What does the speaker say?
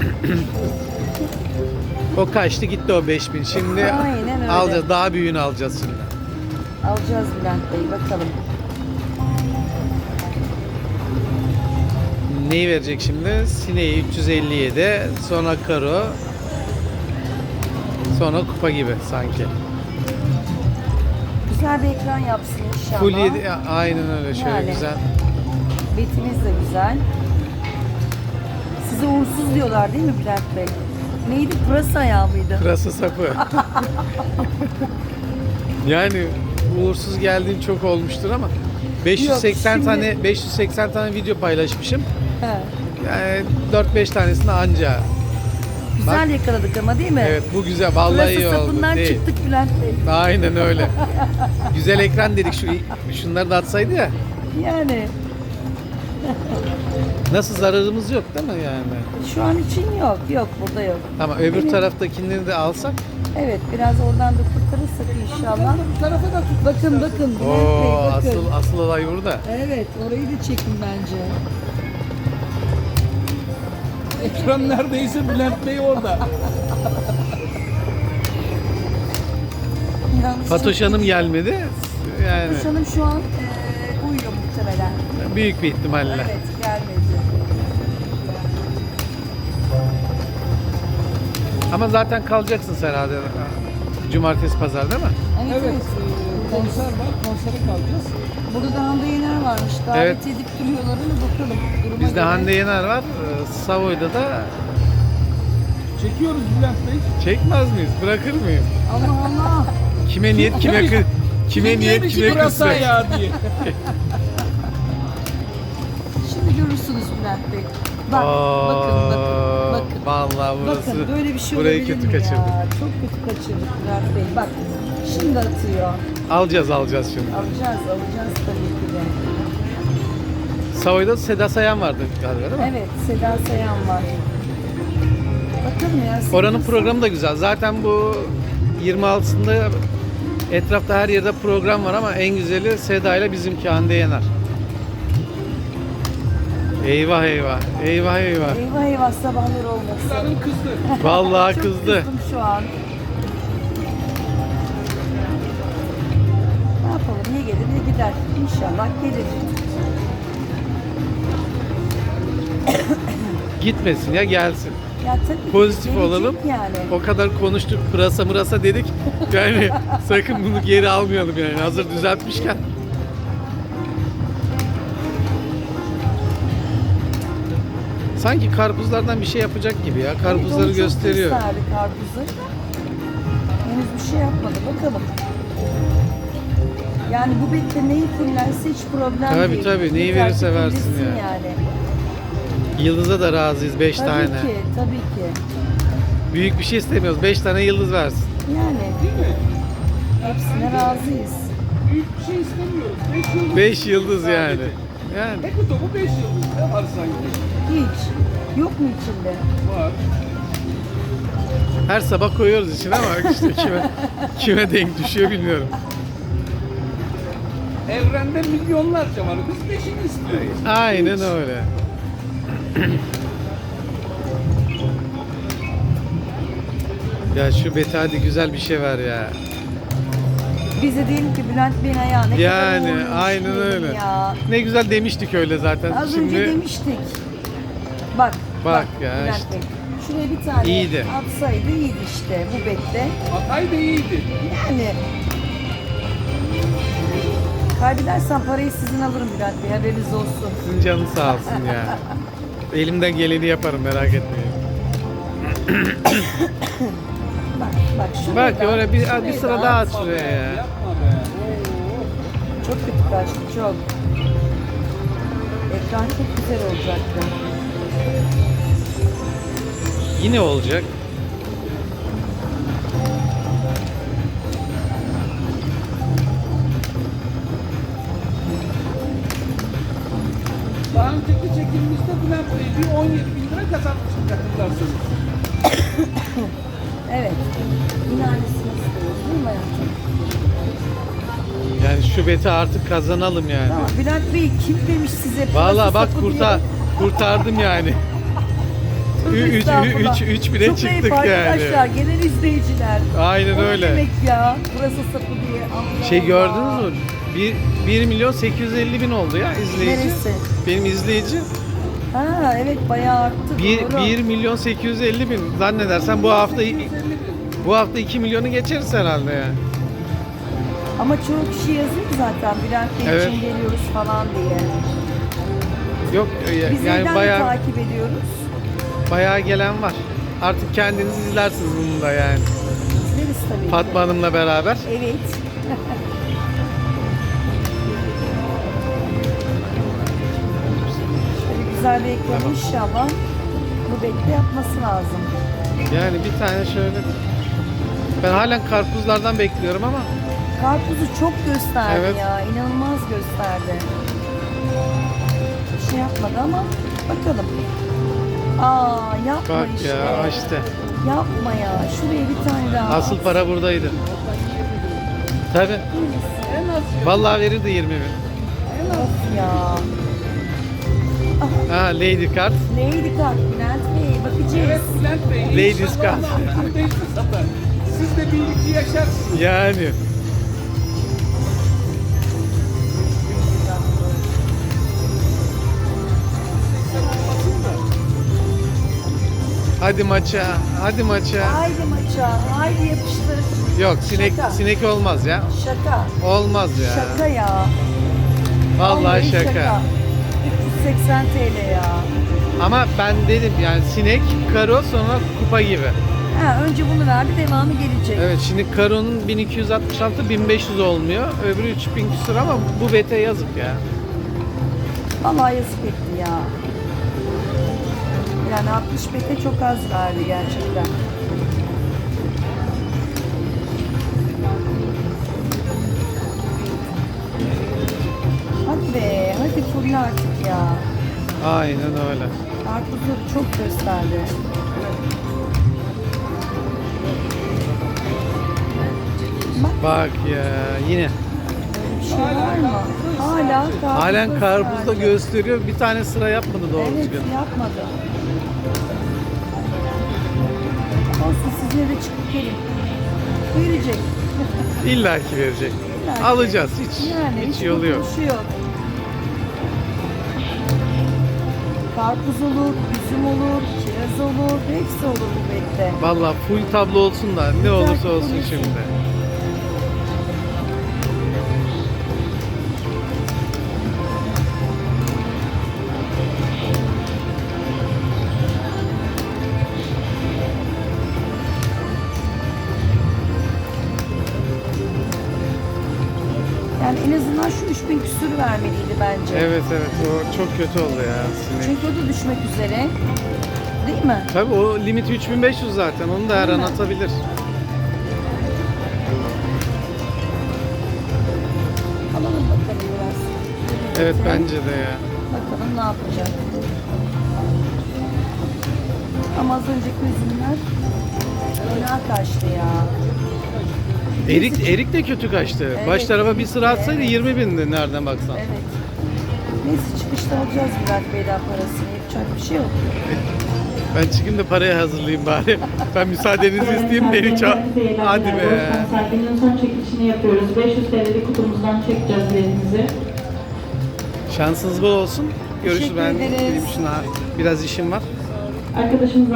O kaçtı gitti o 5000. Şimdi Aynen öyle. alacağız. Daha büyüğünü alacağız şimdi. Alacağız Bülent Bey bakalım. Neyi verecek şimdi? Sineği 357, sonra karo, sonra kupa gibi sanki. Güzel bir ekran yapsın inşallah. Full 7, aynen öyle şöyle Yani. güzel. Betimiz de güzel. Size uğursuz diyorlar değil mi Bülent Bey? Neydi? Pırasa ayağı mıydı? Pırasa sapı. yani uğursuz geldiğim çok olmuştur ama 580 şimdi- tane 580 tane video paylaşmışım. He. Yani 4-5 tanesini anca. Güzel yakaladık ama değil mi? Evet bu güzel vallahi iyi Pırasa oldu. sapından Değil. çıktık Bülent Bey. Aynen öyle. güzel ekran dedik şu şunları da atsaydı ya. Yani Nasıl zararımız yok değil mi yani? şu an için yok. Yok burada yok. Tamam öbür Evet. taraftakileri de alsak. Evet biraz oradan da kurtarırsak inşallah. Bu tarafa da tut. Bakın bakın Bülent Oo Bey bakın. asıl asıl olay burada. Evet orayı da çekin bence. Ekran neredeyse Bülent Bey orada. Yalnız Fatoş Hanım gelmedi. Yani Fatoş Hanım şu an muhtemelen. büyük bir ihtimalle. Evet gelmedi. Ama zaten kalacaksın sen herhalde. Cumartesi pazar değil mi? Evet, Evet. e, Konser var. Konsere kalacağız. Burada da Hande Yener varmış. Davet Evet. edip duruyorlar ama bakalım. Duruma Bizde göre. Hande Yener var. Ee, Savoy'da da Çekiyoruz Bülent Bey. çekmez miyiz? Bırakır mıyım? Allah Allah. Kime niyet kime kı kime niyet kime kısmet. ya diye. Şimdi görürsünüz Bülent Bey. Bak, bakın, bakın, bakın. Vallahi burası Bakın böyle bir şey burayı olabilir kötü mi kaçırdık. ya? Çok kötü kaçırdık Bülent Bey. Bak şimdi atıyor. Alacağız alacağız şimdi. Alacağız, alacağız tabii ki de. Savoy'da Seda Sayan vardı galiba değil mi? Evet, Seda Sayan var. Bakalım ya. Oranın sekiz- programı da güzel. Zaten bu 26'sında etrafta her yerde program var ama en güzeli Seda ile bizimki Hande Yener. Eyvah eyvah. Eyvah eyvah. Eyvah eyvah sabahlar olmasın. Kızdı. Vallahi Çok kızdı. kızdım şu an. Ne yapalım? Ne gelir ne gider. İnşallah gelir. Gitmesin ya gelsin. Ya tabii Pozitif gelecek olalım. Yani. O kadar konuştuk pırasa mırasa dedik. Yani sakın bunu geri almayalım yani hazır düzeltmişken. Sanki karpuzlardan bir şey yapacak gibi ya. Evet, Karpuzları çok gösteriyor. gösterdi karpuzu. Henüz bir şey yapmadı. Bakalım. Yani bu bekle neyi fullense hiç problem Tabii, değil. tabii. Neyi Yeter verirse versin fullesin yani. yani. Yıldıza da razıyız 5 Tabii tane. ki, tabii ki. Büyük bir şey istemiyoruz. 5 tane yıldız versin. Yani Değil mi? hepsine razıyız. Büyük bir şey istemiyoruz. 5 yıldız. 5 yıldız yani. Yani Ne kutu bu 5 yıldız. Ne var sanki? Hiç. Yok mu içinde? Var. her sabah koyuyoruz içine ama işte kime kime denk düşüyor bilmiyorum. Evrende milyonlarca var. Biz 5'ini istiyoruz. Aynen öyle. ya şu Beti hadi güzel bir şey ver ya. Bize diyelim ki Bülent Bey'in ayağı ne Yani aynen öyle. Ya. Ne güzel demiştik öyle zaten. Az Şimdi önce demiştik. Bak. Bak ya Bülent işte. Bey. Şuraya bir tane İyiydi. atsaydı iyiydi işte bu bekle. Hatay da iyiydi. Yani kaybedersem parayı sizin alırım Bülent Bey haberiniz olsun. sizin canın sağ olsun ya. Elimden geleni yaparım merak etmeyin. Bak bak şuraya Bak da- öyle bir, şuraya bir da sıra daha at şuraya ya. Yapma be. Çok kötü kaçtı çok. Ekran çok güzel olacaktı. Yine olacak. Daha önceki çekimimizde Bülent Bey bir 17 bin lira kazanmıştık hatırlarsınız. Evet. Değil mi hayatım? Yani şu beti artık kazanalım yani. Tamam. Bülent Bey kim demiş size? Vallahi pırasa bak sapı kurtar diye? Kurtardım yani. Tövbe Ü- üç- estağfurullah. üç- üç bile Çok çıktık yani. arkadaşlar gelen izleyiciler. Aynen O ne öyle. demek ya? Burası sapı diye. Allah Şey gördünüz mü? 1, 1 milyon 850 bin oldu ya izleyici. Neresi? Benim izleyici Ha evet bayağı arttı. 1, doğru. 1 milyon 850 bin. Zannedersen bu hafta bu hafta 2 milyonu geçeriz herhalde yani. Ama çoğu kişi yazıyor zaten Bülent Bey Evet. için geliyoruz falan diye. Yok e, Biz yani bayağı takip ediyoruz. bayağı gelen var. Artık kendiniz izlersiniz bunu da yani. İzleriz tabii. ki. Fatma Hanım'la beraber. Evet. Şöyle güzel bir ekranı inşallah bu bekle yapması lazım. Yani bir tane şöyle ben halen karpuzlardan bekliyorum ama Karpuzu çok gösterdi Evet. ya. inanılmaz gösterdi. Şey yapmadı ama bakalım. Aa yapma bak işte. ya işte. Yapma ya. Şuraya bir tane daha. Asıl at. para buradaydı. Tabi. En az Vallahi verirdi 20 bin. Of ya. Ha Lady Card. Neydi kart Bülent Bey? Bakacağız. Evet Bülent Bey. Ladies Card. Siz de bir iki yaşarsınız. Yani. Hadi maça. Hadi maça. Haydi maça. Haydi yapıştır. Yok sinek Şaka. sinek olmaz ya. Şaka. Olmaz ya. Şaka ya. Vallahi şaka. 380 TL ya. Ama ben dedim yani sinek, karo sonra kupa gibi. Ha, önce bunu verdi devamı gelecek. Evet şimdi karonun 1266 1500 olmuyor. Öbürü 3000 küsur ama bu bete yazık ya. Vallahi yazık etti ya. Yani 60 bete çok az verdi gerçekten. Hadi be, hadi full artık ya. Aynen öyle. Karpuzları çok gösterdi. Bak Bak ya yine. bir şey var mı? Hala karpuz Halen karpuzda gösteriyor. Bir tane sıra yapmadı doğru Evet düzgün. yapmadı. Olsun sizlere de çıkıp gelin. Verecek. İlla ki verecek. Yani. Alacağız hiç. Yani hiç yolu yok. yok. Karpuz olur, üzüm olur, kiraz olur, hepsi olur bu bekte. Valla full tablo olsun da ne olursa olsun şimdi. Vermeliydi bence. Evet evet o çok kötü oldu ya sinek. Çünkü o da düşmek üzere. Değil mi? Tabii o limit 3500 zaten. Onu da her an mi? atabilir. Alalım bakalım biraz. Evet bence de ya. Bakalım ne yapacak. Ama az önceki üzümler fena kaçtı ya. Erik Erik de kötü kaçtı. Evet, Baş tarafa bir sıra atsaydı evet. 20 bindi nereden baksan. Evet. Neyse çıkışta alacağız Bülent Bey'den parasını. Yapacak bir şey yok. Ben çıkayım da parayı hazırlayayım bari. ben müsaadenizi isteyeyim beni çağır. Hadi be. Serginin son çekilişini yapıyoruz. 500 TL'lik kutumuzdan çekeceğiz biletinizi. Şansınız bol olsun. Görüşürüz Teşekkür ben gideyim şuna. Biraz işim var. Arkadaşımız